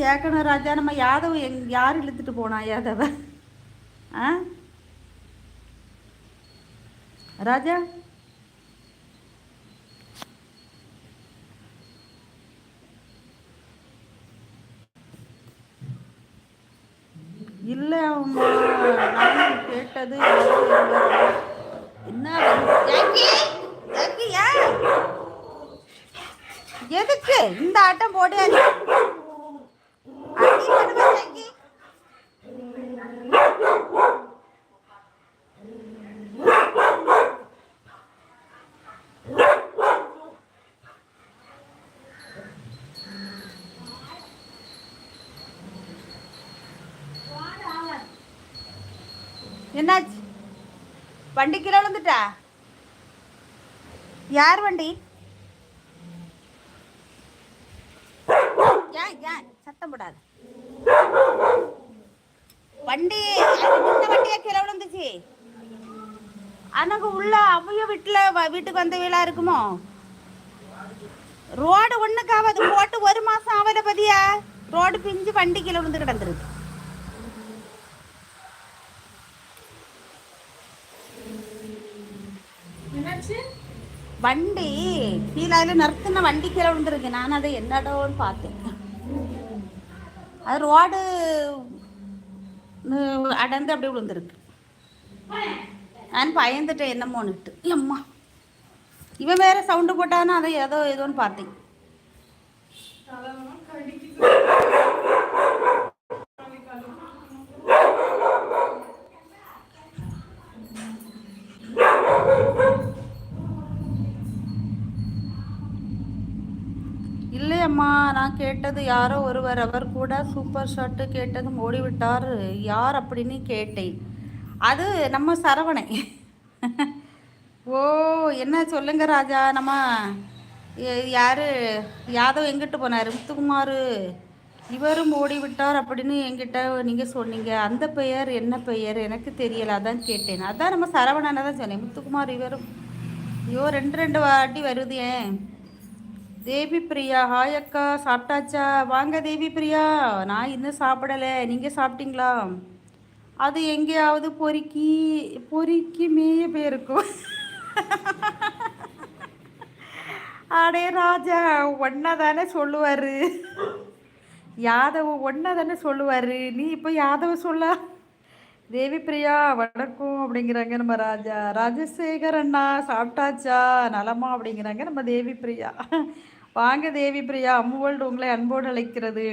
கேட்கணும் ராஜா. நம்ம யாதவ எங் யார் இழுத்துட்டு போனா யாதவ? ஆ? ராஜா? இல்லை நான் கேட்டது என்ன? எதுக்கு இந்த ஆட்டம் போடாது என்னாச்சு? வண்டி கீழே விழுந்துட்டா? யார் வண்டி? ஏன் ஏன்? சத்தம் போடாது. வண்டி இந்த வண்டியா கீழே விழுந்துச்சு. அனக்கு உள்ள அவைய வீட்டில் வீட்டுக்கு வந்த வீலா இருக்குமோ? ரோடு ஒண்ணுக்காவது போட்டு ஒரு மாசம் ஆவல பதியா? ரோடு பிஞ்சு வண்டி கீழே விழுந்து கிடந்துருக்கு. வண்டி கீழே அதில் நிறுத்தின வண்டி கீழே விழுந்துருக்கு. நான் அதை என்னடோன்னு பார்த்தேன். அது ரோடு அடர்ந்து அப்படியே விழுந்துருக்கு. நான் பயந்துட்டேன் என்னமோன்னுட்டு. அம்மா இவன் வேற சவுண்டு போட்டானா? அதை ஏதோ ஏதோன்னு பார்த்தேன். ஆமா நான் கேட்டது யாரோ ஒருவர். அவர் கூட சூப்பர் ஷாட்டு கேட்டதும் ஓடிவிட்டார். யார் அப்படின்னு கேட்டேன். அது நம்ம சரவணை ஓ என்ன சொல்லுங்க ராஜா. நம்ம யாரு? யாதவ் எங்கிட்டு போனார்? முத்துக்குமார். இவரும் ஓடிவிட்டார் அப்படின்னு என்கிட்ட நீங்கள் சொன்னீங்க. அந்த பெயர் என்ன பெயர்? எனக்கு தெரியல. அதான் கேட்டேன். அதான் நம்ம சரவணனை தான் சொன்னேன். முத்துக்குமார் இவரும். ஐயோ ரெண்டு ரெண்டு வாட்டி வருது ஏன்? தேவி பிரியா ஹாய் அக்கா. சாப்பிட்டாச்சா? வாங்க தேவி பிரியா. நான் இன்னும் சாப்பிடலை. நீங்கள் சாப்பிட்டீங்களா? அது எங்கேயாவது பொறுக்கி பொறுக்கி மேய போயிருக்கும். அடே ராஜா ஒன்னா தானே சொல்லுவார். யாதவ ஒன்னா தானே சொல்லுவார். நீ இப்போ யாதவ சொல்ல? தேவி பிரியா வணக்கம் அப்படிங்கிறாங்க நம்ம ராஜா. ராஜசேகர் அண்ணா சாப்பிட்டாச்சா? நலமா அப்படிங்கிறாங்க நம்ம தேவி பிரியா. வாங்க தேவி பிரியா அம்முவல்டு உங்களை அன்போடு அழைக்கிறது.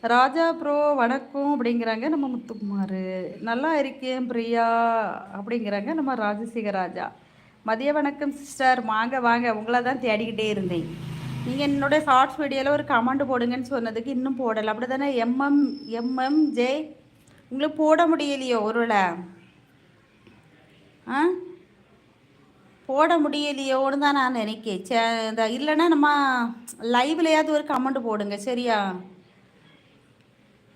ராஜா ப்ரோ வணக்கம் அப்படிங்கிறாங்க நம்ம முத்துக்குமார். நல்லா இருக்கேன் பிரியா அப்படிங்கிறாங்க நம்ம ராஜசேகர் ராஜா. மதிய வணக்கம் சிஸ்டர். வாங்க வாங்க. உங்களை தான் தேடிக்கிட்டே இருந்தேன். நீங்கள் என்னோட ஷார்ட்ஸ் வீடியோவில் ஒரு கமெண்ட் போடுங்கன்னு சொன்னதுக்கு இன்னும் போடலை. அப்படி தானே எம்எம் எம்எம் ஜே உங்களுக்கு போட முடியலையோ ஒருவேளை? ஆ? போட முடியலையோன்னு தான் நான் நினைக்கேன். சே இந்த இல்லைன்னா நம்ம லைவ்லையாவது ஒரு கமெண்ட் போடுங்க சரியா?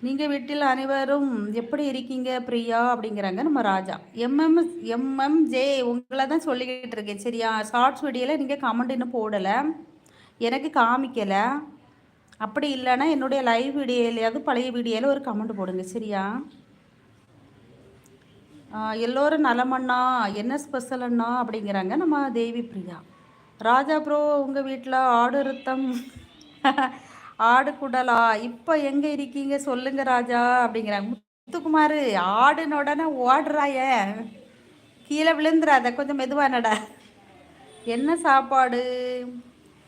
நீங்கள் வீட்டில் அனைவரும் எப்படி இருக்கீங்க பிரியா? அப்படிங்கிறாங்க நம்ம ராஜா. எம்எம் எம்எம் ஜே உங்களை தான் சொல்லிக்கிட்டு இருக்கேன் சரியா? ஷார்ட்ஸ் வீடியோவில் நீங்கள் கமெண்ட் இன்னும் போடலை. எனக்கு காமிக்கலை. அப்படி இல்லைன்னா என்னுடைய லைவ் வீடியோலையாவது பழைய வீடியோவில் ஒரு கமெண்ட் போடுங்க சரியா? எல்லோரும் நலமண்ணா என்ன ஸ்பெஷல் அண்ணா அப்படிங்கிறாங்க நம்ம தேவி பிரியா. ராஜா ப்ரோ உங்கள் வீட்டில் ஆடு ரத்தம் ஆடு குடலா? இப்போ எங்கே இருக்கீங்க? சொல்லுங்க ராஜா அப்படிங்கிறாங்க. முத்துக்குமார் ஆடுன உடனே ஓடுறாய. கீழே விழுந்துடாத கொஞ்சம் மெதுவானடா என்ன சாப்பாடு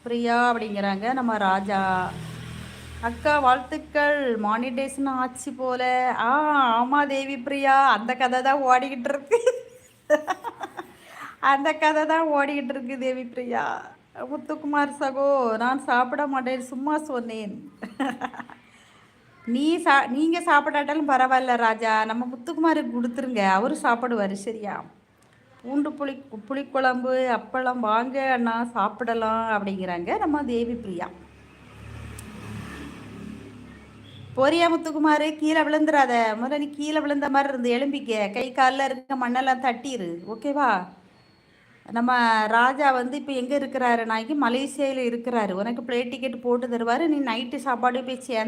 பிரியா அப்படிங்கிறாங்க நம்ம ராஜா. அக்கா வாழ்த்துக்கள். மானிடேஷன் ஆச்சு போல. ஆ ஆமாம் தேவி பிரியா. அந்த கதை தான் ஓடிக்கிட்டு இருக்கு. அந்த கதை தான் ஓடிக்கிட்டு இருக்கு தேவி பிரியா. முத்துக்குமார் சகோ நான் சாப்பிட மாட்டேன் சும்மா சொன்னேன். நீ சா நீங்கள் சாப்பிடாட்டாலும் பரவாயில்ல ராஜா. நம்ம முத்துக்குமாருக்கு கொடுத்துருங்க. அவரு சாப்பிடுவார் சரியா? பூண்டு புளி புளிக்குழம்பு அப்பளம் வாங்க அண்ணா சாப்பிடலாம் அப்படிங்கிறாங்க நம்ம தேவி பிரியா. பொரியா முத்துக்குமார்? கீழே விழுந்துடாத முதல்ல நீ கீழே விழுந்த மாதிரி இருந்து எலும்பிக்க கை காலில் இருக்க மண்ணெல்லாம் தட்டிரு. ஓகேவா நம்ம ராஜா வந்து இப்போ எங்கே இருக்கிறாரு? நாய்க்கு மலேசியாவில் இருக்கிறாரு. உனக்கு பிளேட் டிக்கெட் போட்டு தருவார். நீ நைட்டு சாப்பாடு போய் சேர்ந்து